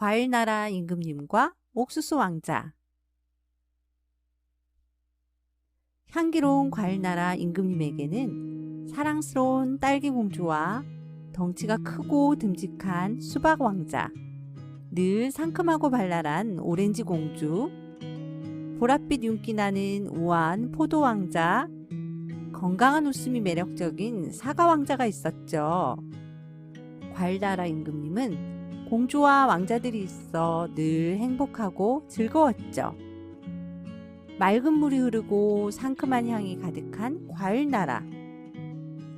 과일나라 임금님과 옥수수 왕자 향기로운 과일나라 임금님에게는 사랑스러운 딸기 공주와 덩치가 크고 듬직한 수박 왕자, 늘 상큼하고 발랄한 오렌지 공주, 보랏빛 윤기 나는 우아한 포도 왕자, 건강한 웃음이 매력적인 사과 왕자가 있었죠. 과일나라 임금님은 공주와 왕자들이 있어 늘 행복하고 즐거웠죠. 맑은 물이 흐르고 상큼한 향이 가득한 과일 나라.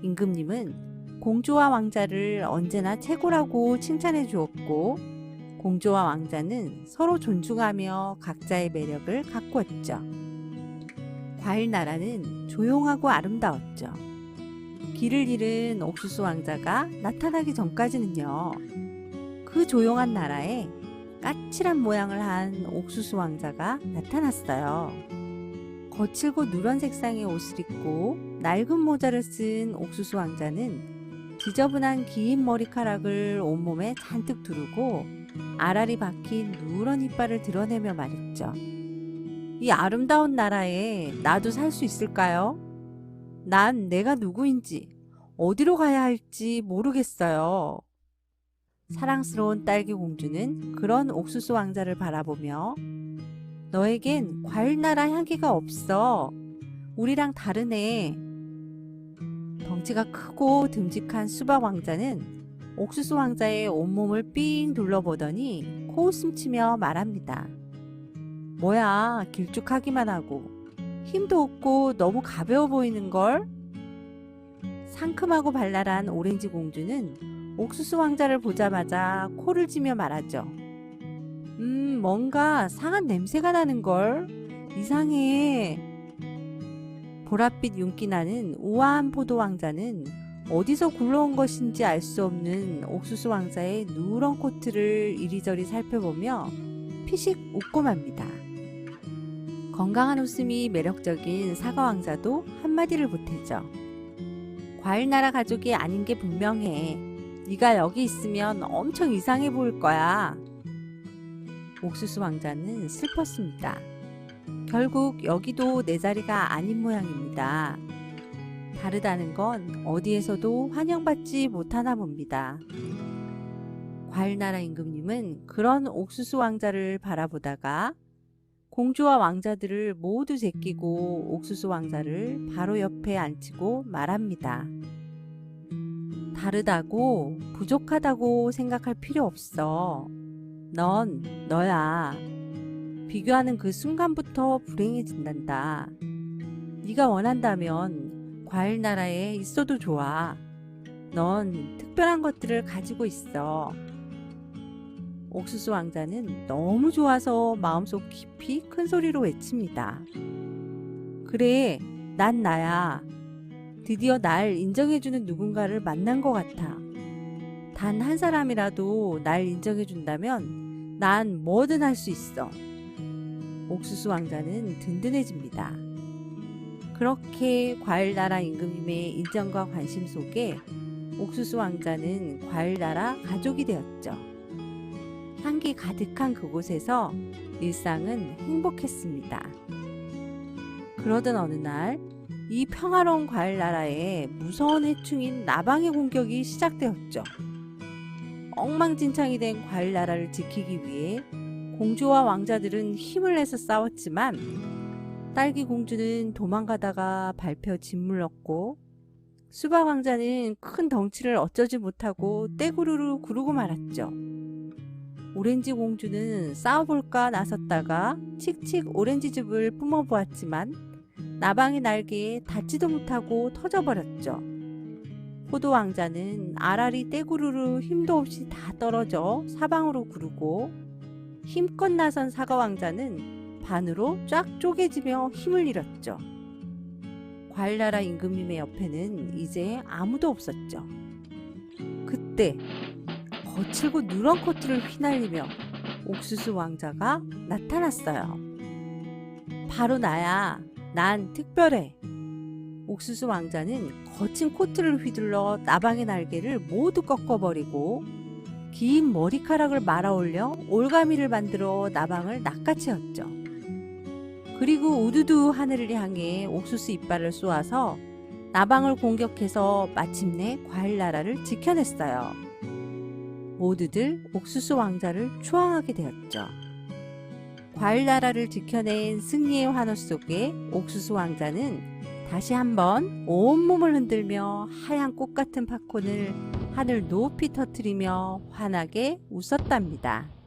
임금님은 공주와 왕자를 언제나 최고라고 칭찬해 주었고, 공주와 왕자는 서로 존중하며 각자의 매력을 가꾸었죠. 과일 나라는 조용하고 아름다웠죠. 길을 잃은 옥수수 왕자가 나타나기 전까지는요, 그 조용한 나라에 까칠한 모양을 한 옥수수 왕자가 나타났어요. 거칠고 누런 색상의 옷을 입고 낡은 모자를 쓴 옥수수 왕자는 지저분한 긴 머리카락을 온몸에 잔뜩 두르고 알알이 박힌 누런 이빨을 드러내며 말했죠. 이 아름다운 나라에 나도 살 수 있을까요? 난 내가 누구인지 어디로 가야 할지 모르겠어요. 사랑스러운 딸기 공주는 그런 옥수수 왕자를 바라보며 너에겐 과일나라 향기가 없어. 우리랑 다르네. 덩치가 크고 듬직한 수박 왕자는 옥수수 왕자의 온몸을 삥 둘러보더니 코웃음 치며 말합니다. 뭐야, 길쭉하기만 하고 힘도 없고 너무 가벼워 보이는 걸? 상큼하고 발랄한 오렌지 공주는 옥수수 왕자를 보자마자 코를 쥐며 말하죠. 음, 뭔가 상한 냄새가 나는 걸? 이상해. 보랏빛 윤기 나는 우아한 포도 왕자는 어디서 굴러온 것인지 알 수 없는 옥수수 왕자의 누런 코트를 이리저리 살펴보며 피식 웃고 맙니다. 건강한 웃음이 매력적인 사과 왕자도 한마디를 보태죠. 과일 나라 가족이 아닌 게 분명해. 네가 여기 있으면 엄청 이상해 보일 거야. 옥수수 왕자는 슬펐습니다. 결국 여기도 내 자리가 아닌 모양입니다. 다르다는 건 어디에서도 환영받지 못하나 봅니다. 과일나라 임금님은 그런 옥수수 왕자를 바라보다가 공주와 왕자들을 모두 제끼고 옥수수 왕자를 바로 옆에 앉히고 말합니다. 다르다고 부족하다고 생각할 필요 없어. 넌 너야. 비교하는 그 순간부터 불행해진단다. 네가 원한다면 과일 나라에 있어도 좋아. 넌 특별한 것들을 가지고 있어. 옥수수 왕자는 너무 좋아서 마음속 깊이 큰 소리로 외칩니다. 그래, 난 나야. 드디어 날 인정해주는 누군가를 만난 것 같아. 단 한 사람이라도 날 인정해준다면 난 뭐든 할 수 있어. 옥수수 왕자는 든든해집니다. 그렇게 과일나라 임금님의 인정과 관심 속에 옥수수 왕자는 과일나라 가족이 되었죠. 향기 가득한 그곳에서 일상은 행복했습니다. 그러던 어느 날, 이 평화로운 과일 나라에 무서운 해충인 나방의 공격이 시작되었죠. 엉망진창이 된 과일 나라를 지키기 위해 공주와 왕자들은 힘을 내서 싸웠지만 딸기 공주는 도망가다가 밟혀 짓물렀고 수박 왕자는 큰 덩치를 어쩌지 못하고 떼구르르 구르고 말았죠. 오렌지 공주는 싸워볼까 나섰다가 칙칙 오렌지즙을 뿜어보았지만 나방의 날개에 닿지도 못하고 터져버렸죠. 포도 왕자는 아라리 떼구르르 힘도 없이 다 떨어져 사방으로 구르고 힘껏 나선 사과 왕자는 반으로 쫙 쪼개지며 힘을 잃었죠. 과일나라 임금님의 옆에는 이제 아무도 없었죠. 그때 거칠고 누런 코트를 휘날리며 옥수수 왕자가 나타났어요. 바로 나야. 난 특별해. 옥수수 왕자는 거친 코트를 휘둘러 나방의 날개를 모두 꺾어버리고 긴 머리카락을 말아 올려 올가미를 만들어 나방을 낚아채었죠. 그리고 우두두 하늘을 향해 옥수수 이빨을 쏘아서 나방을 공격해서 마침내 과일 나라를 지켜냈어요. 모두들 옥수수 왕자를 추앙하게 되었죠. 과일 나라를 지켜낸 승리의 환호 속에 옥수수 왕자는 다시 한번 온몸을 흔들며 하얀 꽃 같은 팝콘을 하늘 높이 터뜨리며 환하게 웃었답니다.